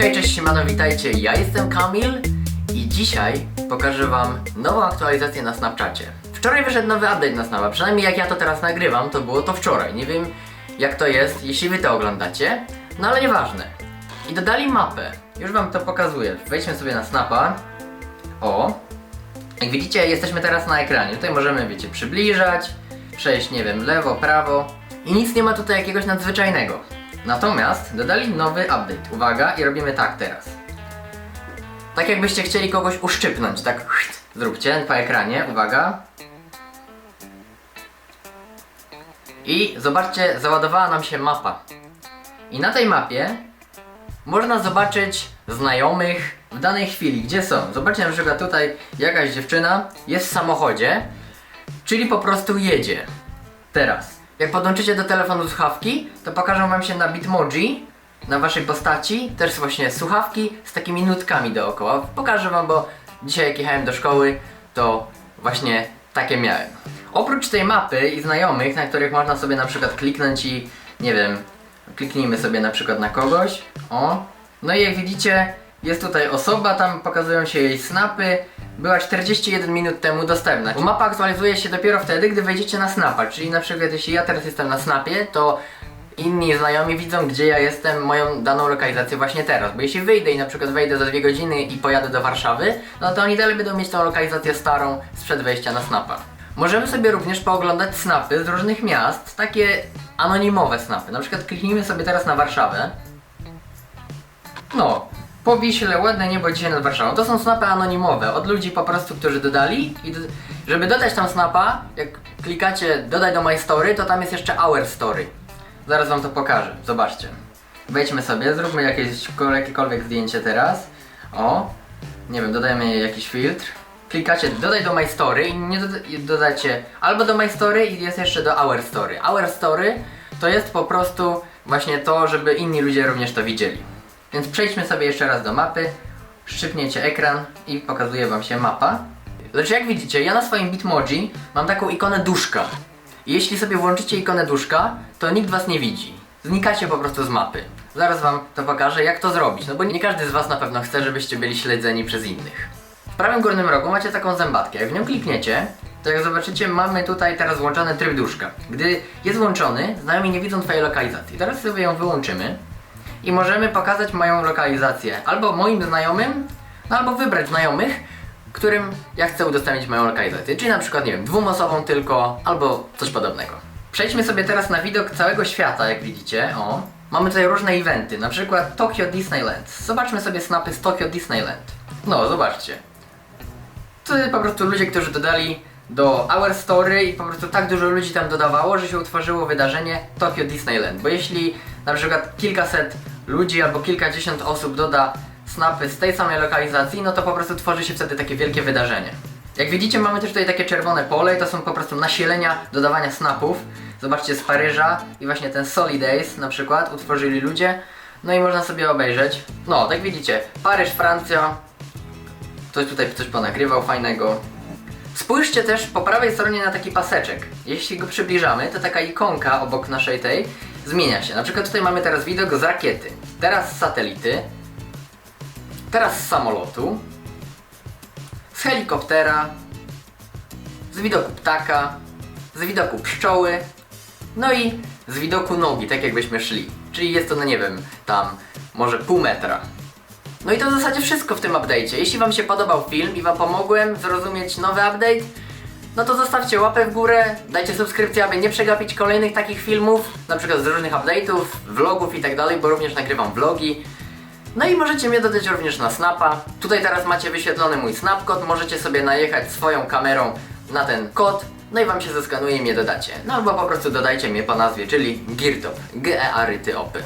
Hej, cześć, siemano, witajcie, ja jestem Kamil i dzisiaj pokażę wam nową aktualizację na Snapchacie. Wczoraj wyszedł nowy update na Snapa, przynajmniej jak ja to teraz nagrywam, to było to wczoraj. Nie wiem jak to jest, jeśli wy to oglądacie, no ale nieważne. I dodali mapę, już wam to pokazuję. Wejdźmy sobie na Snapa. O, jak widzicie, jesteśmy teraz na ekranie. Tutaj możemy, wiecie, przybliżać, przejść, nie wiem, lewo, prawo. I nic nie ma tutaj jakiegoś nadzwyczajnego. Natomiast dodali nowy update. Uwaga, i robimy tak teraz. Tak jakbyście chcieli kogoś uszczypnąć, tak zróbcie po ekranie, uwaga. I zobaczcie, załadowała nam się mapa. I na tej mapie można zobaczyć znajomych w danej chwili, gdzie są. Zobaczcie na przykład tutaj jakaś dziewczyna jest w samochodzie, czyli po prostu jedzie. Teraz, jak podłączycie do telefonu słuchawki, to pokażą wam się na Bitmoji, na waszej postaci, też właśnie słuchawki z takimi nutkami dookoła. Pokażę wam, bo dzisiaj jak jechałem do szkoły, to właśnie takie miałem. Oprócz tej mapy i znajomych, na których można sobie na przykład kliknąć i nie wiem, kliknijmy sobie na przykład na kogoś, o. No i jak widzicie, jest tutaj osoba, tam pokazują się jej snapy. Była 41 minut temu dostępna. Bo mapa aktualizuje się dopiero wtedy, gdy wejdziecie na snapa. Czyli na przykład jeśli ja teraz jestem na snapie, to inni znajomi widzą, gdzie ja jestem, moją daną lokalizację właśnie teraz. Bo jeśli wyjdę i na przykład wejdę za dwie godziny i pojadę do Warszawy, no to oni dalej będą mieć tą lokalizację starą sprzed wejścia na snapa. Możemy sobie również pooglądać snapy z różnych miast, takie anonimowe snapy. Na przykład kliknijmy sobie teraz na Warszawę. No, po Wiśle, ładne niebo dzisiaj nad Warszawą. To są snapy anonimowe, od ludzi po prostu, którzy dodali. I do, żeby dodać tam snapa, jak klikacie dodaj do my story, to tam jest jeszcze our story. Zaraz wam to pokażę, zobaczcie. Wejdźmy sobie, zróbmy jakieś jakiekolwiek zdjęcie teraz. O, nie wiem, dodajmy jakiś filtr. Klikacie dodaj do my story i nie dodacie albo do my story i jest jeszcze do our story. Our story to jest po prostu właśnie to, żeby inni ludzie również to widzieli. Więc przejdźmy sobie jeszcze raz do mapy, szczypniecie ekran i pokazuje wam się mapa. Lecz jak widzicie, ja na swoim Bitmoji mam taką ikonę duszka. Jeśli sobie włączycie ikonę duszka, to nikt was nie widzi. Znikacie po prostu z mapy. Zaraz wam to pokażę, jak to zrobić, no bo nie każdy z was na pewno chce, żebyście byli śledzeni przez innych. W prawym górnym rogu macie taką zębatkę. Jak w nią klikniecie, to jak zobaczycie, mamy tutaj teraz włączony tryb duszka. Gdy jest włączony, znajomi nie widzą twojej lokalizacji. Teraz sobie ją wyłączymy i możemy pokazać moją lokalizację albo moim znajomym, no albo wybrać znajomych, którym ja chcę udostępnić moją lokalizację. Czyli na przykład, nie wiem, dwóm osobom tylko, albo coś podobnego. Przejdźmy sobie teraz na widok całego świata, jak widzicie. O, mamy tutaj różne eventy, na przykład Tokyo Disneyland. Zobaczmy sobie snapy z Tokyo Disneyland. No, zobaczcie. To po prostu ludzie, którzy dodali do Our Story i po prostu tak dużo ludzi tam dodawało, że się utworzyło wydarzenie Tokyo Disneyland. Bo jeśli na przykład kilkaset ludzi albo kilkadziesiąt osób doda snapy z tej samej lokalizacji, no to po prostu tworzy się wtedy takie wielkie wydarzenie. Jak widzicie mamy też tutaj takie czerwone pole i to są po prostu nasilenia dodawania snapów. Zobaczcie z Paryża i właśnie ten Solidays na przykład utworzyli ludzie. No i można sobie obejrzeć. No, tak widzicie, Paryż, Francja. Ktoś tutaj coś ponagrywał fajnego. Spójrzcie też po prawej stronie na taki paseczek. Jeśli go przybliżamy, to taka ikonka obok naszej tej zmienia się. Na przykład tutaj mamy teraz widok z rakiety, teraz z satelity, teraz z samolotu, z helikoptera, z widoku ptaka, z widoku pszczoły, no i z widoku nogi, tak jakbyśmy szli. Czyli jest to, no nie wiem, tam może pół metra. No i to w zasadzie wszystko w tym update'cie. Jeśli Wam się podobał film i Wam pomogłem zrozumieć nowy update, no to zostawcie łapę w górę, dajcie subskrypcję, aby nie przegapić kolejnych takich filmów, na przykład z różnych update'ów, vlogów i tak dalej, bo również nagrywam vlogi. No i możecie mnie dodać również na Snapa. Tutaj teraz macie wyświetlony mój Snap kod, możecie sobie najechać swoją kamerą na ten kod, no i Wam się zeskanuje i mnie dodacie. No albo po prostu dodajcie mnie po nazwie, czyli Girtop, g e a r t o p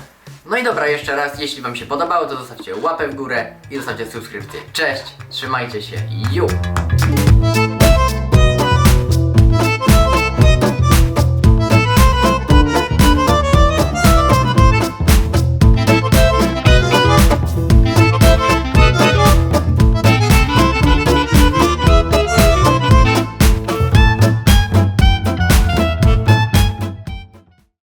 No i dobra, jeszcze raz, jeśli Wam się podobało, to zostawcie łapę w górę i zostawcie subskrypcję. Cześć, trzymajcie się, ju!